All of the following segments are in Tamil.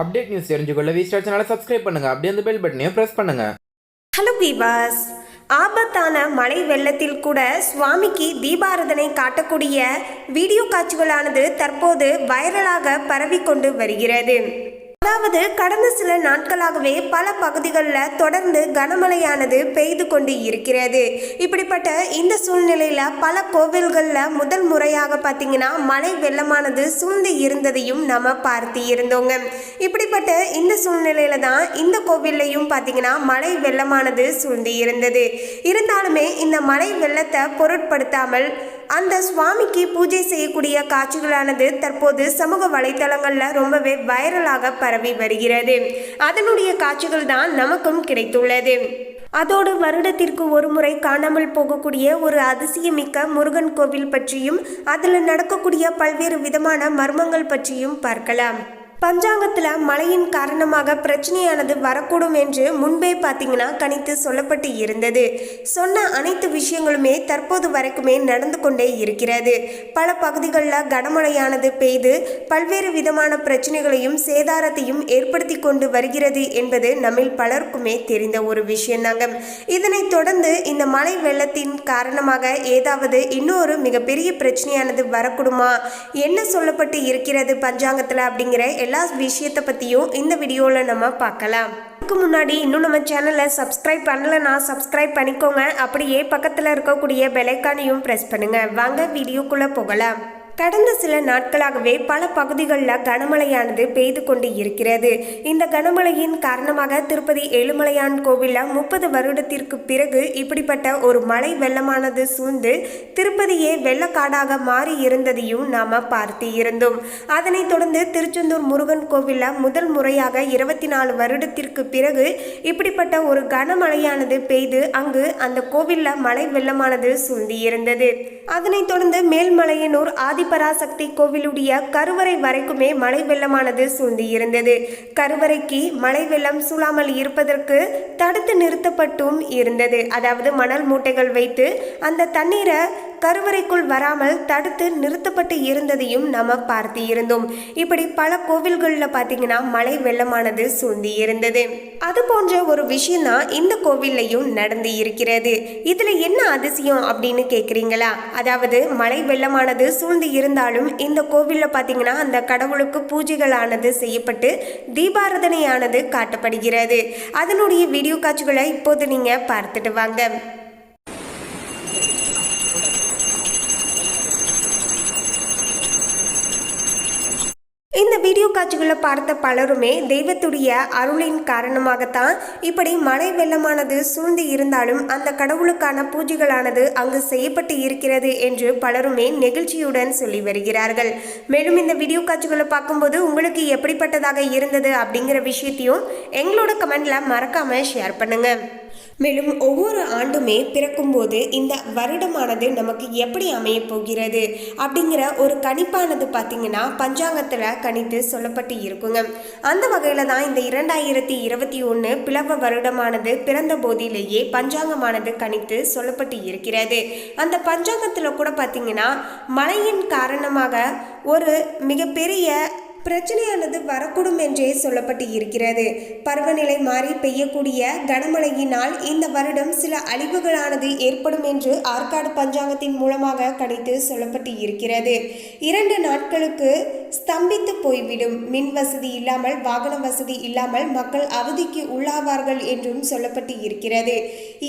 அப்டேட் நியூஸ் தெரிஞ்சுக்கொள்ள வி ஸ்டார் சேனலை சப்ஸ்கிரைப் பண்ணுங்க. அப்படியே அந்த பெல் பட்டனையும் ப்ரெஸ் பண்ணுங்க. ஹலோ பீபாஸ் ஆபத்தான மழை வெள்ளத்தில் கூட சுவாமிக்கு தீபாரதனை காட்டக்கூடிய வீடியோ காட்சிகளானது தற்போது வைரலாக பரவிக்கொண்டு வருகிறது. அதாவது கடந்த சில நாட்களாகவே பல பகுதிகளில் தொடர்ந்து கனமழையானது பெய்து கொண்டு இருக்கிறது. இப்படிப்பட்ட இந்த சூழ்நிலையில் பல கோவில்களில் முதல் முறையாக பார்த்தீங்கன்னா மழை வெள்ளமானது சூழ்ந்து இருந்ததையும் நம்ம பார்த்து இருந்தோங்க. இப்படிப்பட்ட இந்த சூழ்நிலையில தான் இந்த கோவில்லையும் பார்த்தீங்கன்னா மழை வெள்ளமானது சூழ்ந்து இருந்தது. இருந்தாலுமே இந்த மழை வெள்ளத்தை பொருட்படுத்தாமல் அந்த சுவாமிக்கு பூஜை செய்யக்கூடிய காட்சிகளானது தற்போது சமூக வலைத்தளங்களில் ரொம்பவே வைரலாக பரவி வருகிறது. அதனுடைய காட்சிகள் தான் நமக்கும் கிடைத்துள்ளது. அதோடு வருடத்திற்கு ஒரு முறை காணாமல் போகக்கூடிய ஒரு அதிசயமிக்க முருகன் கோவில் பற்றியும் அதில் நடக்கக்கூடிய பல்வேறு விதமான மர்மங்கள் பற்றியும் பார்க்கலாம். பஞ்சாங்கத்தில் மழையின் காரணமாக பிரச்சனையானது வரக்கூடும் என்று முன்பே பார்த்தீங்கன்னா கணித்து சொல்லப்பட்டு இருந்தது. சொன்ன அனைத்து விஷயங்களுமே தற்போது வரைக்குமே நடந்து கொண்டே இருக்கிறது. பல பகுதிகளில் கனமழையானது பெய்து பல்வேறு விதமான பிரச்சனைகளையும் சேதாரத்தையும் ஏற்படுத்தி கொண்டு வருகிறது என்பது நம்மில் பலருக்குமே தெரிந்த ஒரு விஷயம்தாங்க இதனைத் தொடர்ந்து இந்த மழை வெள்ளத்தின் காரணமாக ஏதாவது இன்னொரு மிகப்பெரிய பிரச்சனையானது வரக்கூடுமா? என்ன சொல்லப்பட்டு இருக்கிறது பஞ்சாங்கத்தில் அப்படிங்கிற எல்லா விஷயத்தை பற்றியும் இந்த வீடியோவில் நம்ம பார்க்கலாம். அதுக்கு முன்னாடி இன்னும் நம்ம சேனலை சப்ஸ்கிரைப் பண்ணலைன்னா சப்ஸ்கிரைப் பண்ணிக்கோங்க. அப்படியே பக்கத்தில் இருக்கக்கூடிய பெலைக்கானையும் ப்ரெஸ் பண்ணுங்கள் வாங்க வீடியோக்குள்ளே போகலாம். கடந்த சில நாட்களாகவே பல பகுதிகளில் கனமழையானது பெய்து கொண்டு இருக்கிறது. இந்த கனமழையின் காரணமாக திருப்பதி ஏழுமலையான் கோவிலில் முப்பது வருடத்திற்கு பிறகு இப்படிப்பட்ட ஒரு மழை வெள்ளமானது சூழ்ந்து திருப்பதியே வெள்ளக்காடாக மாறி இருந்ததையும் நாம் பார்த்து இருந்தோம். அதனைத் தொடர்ந்து திருச்செந்தூர் முருகன் கோவிலில் முதல் முறையாக இருபத்தி நாலு வருடத்திற்கு பிறகு இப்படிப்பட்ட ஒரு கனமழையானது பெய்து அங்கு அந்த கோவிலில் மழை வெள்ளமானது சூழ்ந்து இருந்தது அதனைத் தொடர்ந்து மேல்மலையனூர் ஆதிபராசக்தி கோவிலுடைய கருவறை வரைக்குமே மழை வெள்ளமானது சூழ்ந்து இருந்தது கருவறைக்கு மழை வெள்ளம் சூழாமல் இருப்பதற்கு தடுத்து நிறுத்தப்பட்டும் இருந்தது. அதாவது மணல் மூட்டைகள் வைத்து அந்த தண்ணீரை கருவறைக்குள் வராமல் தடுத்து நிறுத்தப்பட்டு இருந்ததையும் நம்ம பார்த்து இருந்தோம் இப்படி பல கோவில்களில் பார்த்தீங்கன்னா மழை வெள்ளமானது சூழ்ந்து இருந்தது. அது போன்ற ஒரு விஷயம் தான் இந்த கோவில்லையும் நடந்து இருக்கிறது. இதுல என்ன அதிசயம் அப்படின்னு கேட்குறீங்களா அதாவது மழை வெள்ளமானது சூழ்ந்து இருந்தாலும் இந்த கோவிலில் பார்த்தீங்கன்னா அந்த கடவுளுக்கு பூஜைகளானது செய்யப்பட்டு தீபாரதனையானது காட்டப்படுகிறது. அதனுடைய வீடியோ காட்சிகளை இப்போது நீங்கள் பார்த்துட்டு வாங்க. இந்த காட்சிகளை பார்த்த பலருமே தெய்வத்துடைய அருளின் காரணமாகத்தான் இப்படி மழை வெள்ளமானது சூழ்ந்து இருந்தாலும் அந்த கடவுளுக்கான பூஜைகளானது அங்கு செய்யப்பட்டு இருக்கிறது என்று பலருமே நெகிழ்ச்சியுடன் சொல்லி வருகிறார்கள். மேலும் இந்த வீடியோ காட்சிகளை பார்க்கும்போது உங்களுக்கு எப்படிப்பட்டதாக இருந்தது அப்படிங்கிற விஷயத்தையும் எங்களோட கமெண்ட்ல மறக்காம ஷேர் பண்ணுங்க. மேலும் ஒவ்வொரு ஆண்டுமே பிறக்கும்போது இந்த வருடமானது நமக்கு எப்படி அமைய போகிறது அப்படிங்கிற ஒரு கணிப்பானது பார்த்தீங்கன்னா பஞ்சாங்கத்தில் கணித்து சொல்லப்பட்டு இருக்குங்க. அந்த வகையில் தான் இந்த இரண்டாயிரத்தி இருபத்தி ஒன்று பிளவ வருடமானது பிறந்த போதிலேயே பஞ்சாங்கமானது கணித்து சொல்லப்பட்டு இருக்கிறது. அந்த பஞ்சாங்கத்தில் கூட பார்த்தீங்கன்னா மழையின் காரணமாக ஒரு மிகப்பெரிய பிரச்சனையானது வரக்கூடும் என்றே சொல்லப்பட்டு இருக்கிறது பருவநிலை மாறி பெய்யக்கூடிய கனமழையினால் இந்த வருடம் சில அழிவுகளானது ஏற்படும் என்று ஆற்காடு பஞ்சாங்கத்தின் மூலமாக கணித்து சொல்லப்பட்டு இருக்கிறது இரண்டு நாட்களுக்கு ஸ்தம்பித்து போய்விடும். மின் வசதி இல்லாமல் வாகன வசதி இல்லாமல் மக்கள் அவதிக்கு உள்ளாவார்கள் என்றும் சொல்லப்பட்டு இருக்கிறது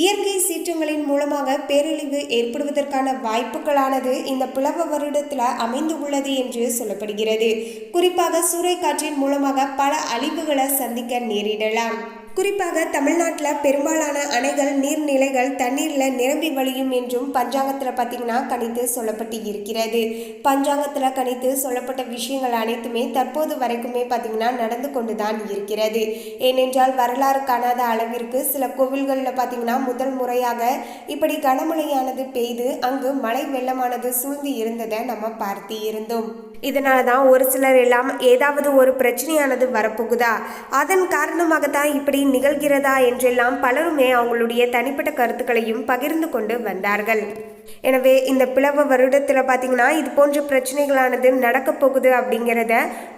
இயற்கை சீற்றங்களின் மூலமாக பேரழிவு ஏற்படுவதற்கான வாய்ப்புகளானது இந்த பிளவ வருடத்தில் அமைந்து உள்ளது என்று சொல்லப்படுகிறது. குறிப்பாக குறிப்பாக சூறைக்காற்றின் மூலமாக பல அழிவுகளை சந்திக்க நேரிடலாம். குறிப்பாக தமிழ்நாட்டில் பெரும்பாலான அணைகள் நீர்நிலைகள் தண்ணீரில் நிரம்பி வழியும் என்றும் பஞ்சாங்கத்தில் பார்த்தீங்கன்னா கணித்து சொல்லப்பட்டு இருக்கிறது பஞ்சாங்கத்தில் கணித்து சொல்லப்பட்ட விஷயங்கள் அனைத்துமே தற்போது வரைக்குமே பார்த்தீங்கன்னா நடந்து கொண்டு தான் இருக்கிறது. ஏனென்றால் வரலாறு காணாத அளவிற்கு சில கோவில்களில் பார்த்தீங்கன்னா முதல் முறையாக இப்படி கனமழையானது பெய்து அங்கு மழை வெள்ளமானது சூழ்ந்து இருந்ததை நம்ம பார்த்து இருந்தோம். இதனால தான் ஒரு சிலர் எல்லாம் ஏதாவது ஒரு பிரச்சனையானது வரப்போகுதா? அதன் காரணமாக தான் இப்படி நிகழ்கிறதா என்றெல்லாம் பலருமே அவங்களுடைய தனிப்பட்ட கருத்துக்களையும் பகிர்ந்து கொண்டு வந்தார்கள். எனவே இந்த பிளவ வருடத்தில் பார்த்தீங்கன்னா இது போன்ற பிரச்சனைகளானது நடக்க போகுது அப்படிங்கிறத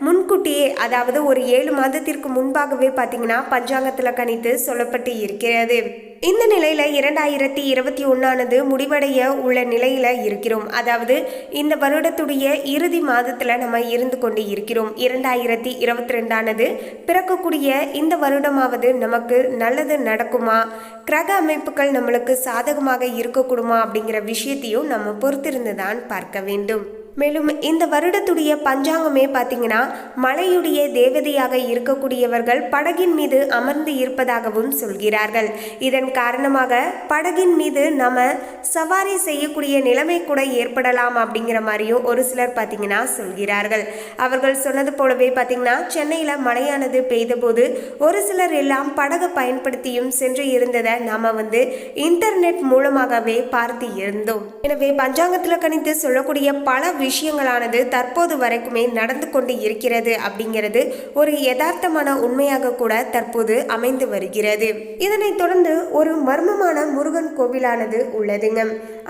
முன்கூட்டியே அதாவது ஒரு ஏழு மாதத்திற்கு முன்பாகவே பார்த்தீங்கன்னா பஞ்சாங்கத்தில் கணித்து சொல்லப்பட்டு இருக்கிறது. இந்த நிலையில் இரண்டாயிரத்தி இருபத்தி ஒன்றானது முடிவடைய உள்ள நிலையில் இருக்கிறோம். அதாவது இந்த வருடத்துடைய இறுதி மாதத்தில் நம்ம இருந்து கொண்டு இருக்கிறோம். இரண்டாயிரத்தி இருபத்தி ரெண்டானது பிறக்கக்கூடிய இந்த வருடமாவது நமக்கு நல்லது நடக்குமா? கிரக அமைப்புகள் நம்மளுக்கு சாதகமாக இருக்கக்கூடுமா அப்படிங்கிற விஷயம் விஷயத்தையும் நம்ம பொறுத்திருந்து தான் பார்க்க வேண்டும். மேலும் இந்த வருடத்துடைய பஞ்சாங்கமே பார்த்தீங்கன்னா மலையுடைய தேவதையாக இருக்கக்கூடியவர்கள் படகின் மீது அமர்ந்து இருப்பதாகவும் சொல்கிறார்கள். இதன் காரணமாக படகின் மீது நம்ம சவாரி செய்யக்கூடிய நிலைமை கூட ஏற்படலாம் அப்படிங்கிற மாதிரியும் ஒரு சிலர் பார்த்தீங்கன்னா சொல்கிறார்கள். அவர்கள் சொன்னது போலவே பார்த்தீங்கன்னா சென்னையில் மழையானது பெய்தபோது ஒரு சிலர் எல்லாம் படகை பயன்படுத்தியும் சென்று இருந்ததை நாம் வந்து இன்டர்நெட் மூலமாகவே பார்த்து இருந்தோம். எனவே பஞ்சாங்கத்தில் கணித்து சொல்லக்கூடிய பல விஷயங்களானது தற்போது வரைக்குமே நடந்து கொண்டு இருக்கிறது அப்படிங்கிறது ஒரு யதார்த்தமான உண்மையாக கூட தற்போது அமைந்து வருகிறது. இதனைத் தொடர்ந்து ஒரு மர்மமான முருகன் கோவிலானது உள்ளதுங்க.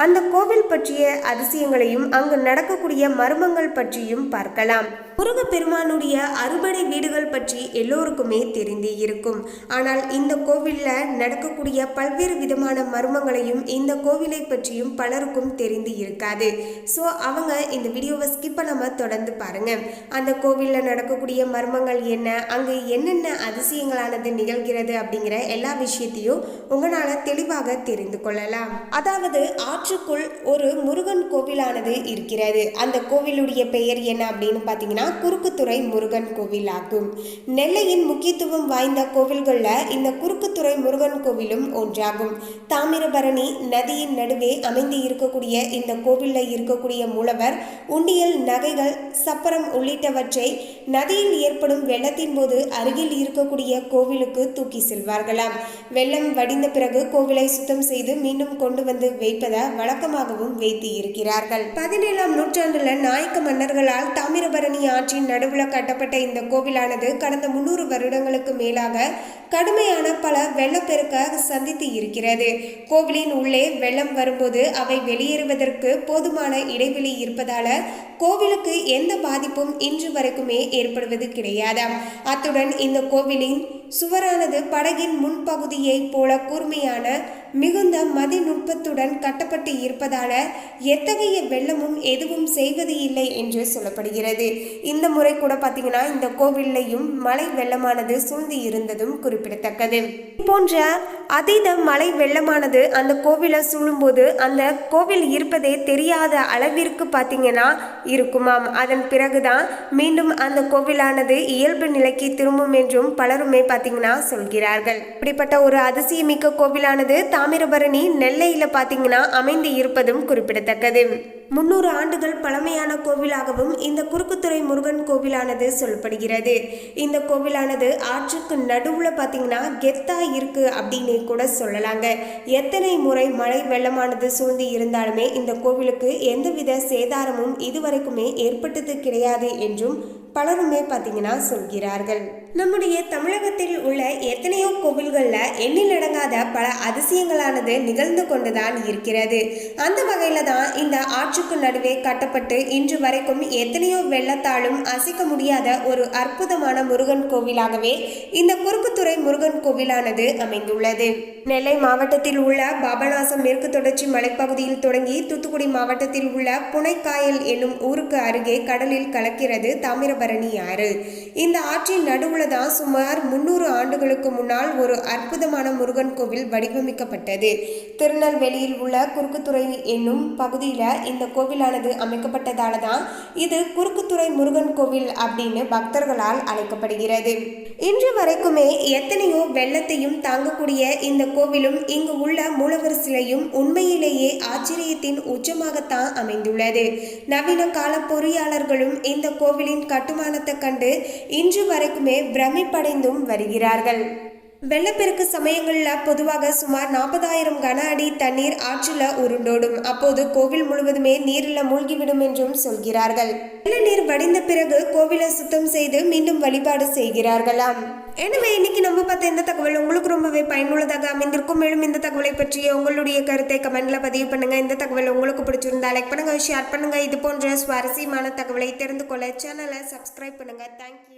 அந்த கோவில் பற்றிய அதிசயங்களையும் அங்கு நடக்கக்கூடிய மர்மங்கள் பற்றியும் பார்க்கலாம். முருகப்பெருமானுடைய அறுபடை வீடுகள் பற்றி எல்லோருக்குமே தெரிந்து இருக்கும். ஆனால் இந்த கோவிலில் நடக்கக்கூடிய பல்வேறு விதமான மர்மங்களையும் இந்த கோவிலை பற்றியும் பலருக்கும் தெரிந்து இருக்காது. ஸோ அவங்க இந்த வீடியோவை ஸ்கிப் பண்ணாமல் தொடர்ந்து பாருங்க. அந்த கோவிலில் நடக்கக்கூடிய மர்மங்கள் என்ன? அங்கு என்னென்ன அதிசயங்களானது நிகழ்கிறது அப்படிங்கிற எல்லா விஷயத்தையும் உங்களால் தெளிவாக தெரிந்து கொள்ளலாம். அதாவது ஆற்றுக்குள் ஒரு முருகன் கோவிலானது இருக்கிறது. அந்த கோவிலுடைய பெயர் என்ன அப்படின்னு பார்த்தீங்கன்னா குறுக்குத்துறை முருகன் கோவில் ஆகும் நெல்லையின் முக்கியத்துவம் வாய்ந்த கோவில்களில் இந்த குறுக்குத்துறை முருகன் கோவிலும் ஒன்றாகும். தாமிரபரணி நதியின் நடுவே அமைந்து இருக்கக்கூடிய இந்த கோவிலில் இருக்கக்கூடிய மூலவர் உண்டியல் நகைகள் சப்பரம் உள்ளிட்டவற்றை நதியில் ஏற்படும் வெள்ளத்தின் போது அருகில் இருக்கக்கூடிய கோவிலுக்கு தூக்கி செல்வார்களாம். வெள்ளம் வடிந்த பிறகு கோவிலை சுத்தம் செய்து மீண்டும் கொண்டு வந்து வைப்பதை வழக்கமாகவும் வைத்து இருக்கிறார்கள் பதினேழாம் நூற்றாண்டுல நாயக்க மன்னர்களால் தாமிரபரணி ஆற்றின் நடுவில் கட்டப்பட்ட இந்த கோவிலானது கடந்த முன்னூறு வருடங்களுக்கு மேலாக கடுமையான பல வெள்ளப்பெருக்க சந்தித்து இருக்கிறது. கோவிலின் உள்ளே வெள்ளம் வரும்போது அவை வெளியேறுவதற்கு போதுமான இடைவெளி இருப்பதால் கோவிலுக்கு எந்த பாதிப்பும் இன்று வரைக்குமே ஏற்படுவது கிடையாதாம். அத்துடன் இந்த கோவிலின் சுவரானது படகின் முன்பகுதியைப் போல கூர்மையான மிகுந்த மதிநுட்பத்துடன் கட்டப்பட்டு இருப்பதால எத்தகைய வெள்ளமும் எதுவும் செய்வது இல்லை என்று சொல்லப்படுகிறது. இந்த முறை கூட பார்த்தீங்கன்னா இந்த கோவில்லையும் மழை வெள்ளமானது சூழ்ந்து இருந்ததும் குறிப்பிடத்தக்கது. போன்ற அதீத மழை வெள்ளமானது அந்த கோவிலை சூழும்போது அந்த கோவில் இருப்பதே தெரியாத அளவிற்கு பார்த்தீங்கன்னா இருக்குமாம். அதன் பிறகுதான் மீண்டும் அந்த கோவிலானது இயல்பு நிலைக்கு திரும்பும் என்றும் பலருமே பார்த்தீங்கன்னா சொல்கிறார்கள். இப்படிப்பட்ட ஒரு அதிசயமிக்க கோவிலானது தாமிரபரணி நெல்லையில் பார்த்தீங்கன்னா அமைந்து இருப்பதும் குறிப்பிடத்தக்கது. முன்னூறு ஆண்டுகள் பழமையான கோவிலாகவும் இந்த குறுக்குத்துறை முருகன் கோவிலானது சொல்லப்படுகிறது. இந்த கோவிலானது ஆற்றுக்கு நடுவில் பார்த்தீங்கன்னா கெத்தா இருக்கு அப்படின்னு கூட சொல்லலாங்க. எத்தனை முறை மழை வெள்ளமானது சூழ்ந்து இருந்தாலுமே இந்த கோவிலுக்கு எந்தவித சேதாரமும் இதுவரைக்குமே ஏற்பட்டது கிடையாது என்றும் பலருமே பார்த்தீங்கன்னா சொல்கிறார்கள். நம்முடைய தமிழகத்தில் உள்ள எத்தனையோ கோவில்களில் எண்ணிலடங்காத பல அதிசயங்களானது நிகழ்ந்து கொண்டுதான் இருக்கிறது. அந்த வகையில் தான் இந்த ஆற்றுக்கு நடுவே கட்டப்பட்டு இன்று வரைக்கும் எத்தனையோ வெள்ளத்தாலும் அசைக்க முடியாத ஒரு அற்புதமான முருகன் கோவிலாகவே இந்த குறுக்குத்துறை முருகன் கோவிலானது அமைந்துள்ளது. நெல்லை மாவட்டத்தில் உள்ள பாபநாசம் மேற்கு தொடர்ச்சி மலைப்பகுதியில் தொடங்கி தூத்துக்குடி மாவட்டத்தில் உள்ள புனைக்காயல் என்னும் ஊருக்கு அருகே கடலில் கலக்கிறது தாமிரபரணி ஆறு. இந்த ஆற்றின் நடுவுல தான் சுமார் முன்னூறு ஆண்டுகளுக்கு முன்னால் ஒரு அற்புதமான முருகன் கோவில் வடிவமைக்கப்பட்டது. திருநெல்வேலியில் உள்ள குறுக்குத்துறை என்னும் பகுதியில் இந்த கோவிலானது அமைக்கப்பட்டதால தான் இது குறுக்குத்துறை முருகன் கோவில் அப்படின்னு பக்தர்களால் அழைக்கப்படுகிறது. இன்று வரைக்குமே எத்தனையோ வெள்ளத்தையும் தாங்கக்கூடிய இந்த கோவிலும் இங்கு உள்ள மூலவர் சிலையும் உண்மையிலேயே ஆச்சரியத்தின் உச்சமாகத்தான் அமைந்துள்ளது. நவீன கால பொறியாளர்களும் இந்த கோவிலின் கட்டுமானத்தை கண்டு இன்று வரைக்குமே பிரமிப்படைந்தும் வருகிறார்கள். வெள்ளப்பெருக்கு சமயங்களில் பொதுவாக சுமார் நாற்பதாயிரம் கன அடி தண்ணீர் ஆற்றில் உருண்டோடும் அப்போது கோவில் முழுவதுமே நீரில் மூழ்கிவிடும் என்றும் சொல்கிறார்கள். வெள்ள நீர் வடிந்த பிறகு கோவிலை சுத்தம் செய்து மீண்டும் வழிபாடு செய்கிறார்களாம். எனவே இன்னைக்கு நம்ம பார்த்த இந்த தகவல் உங்களுக்கு ரொம்பவே பயனுள்ளதாக அமைந்திருக்கும். மேலும் இந்த தகவலை பற்றிய உங்களுடைய கருத்தை கமெண்ட்ல பதிவு பண்ணுங்க. இந்த தகவல் உங்களுக்கு பிடிச்சிருந்தா லைக் பண்ணுங்க ஷேர் பண்ணுங்க. இது போன்ற சுவாரஸ்யமான தகவலை தெரிந்து கொள்ள சேனலை சப்ஸ்கிரைப் பண்ணுங்க. தேங்க்யூ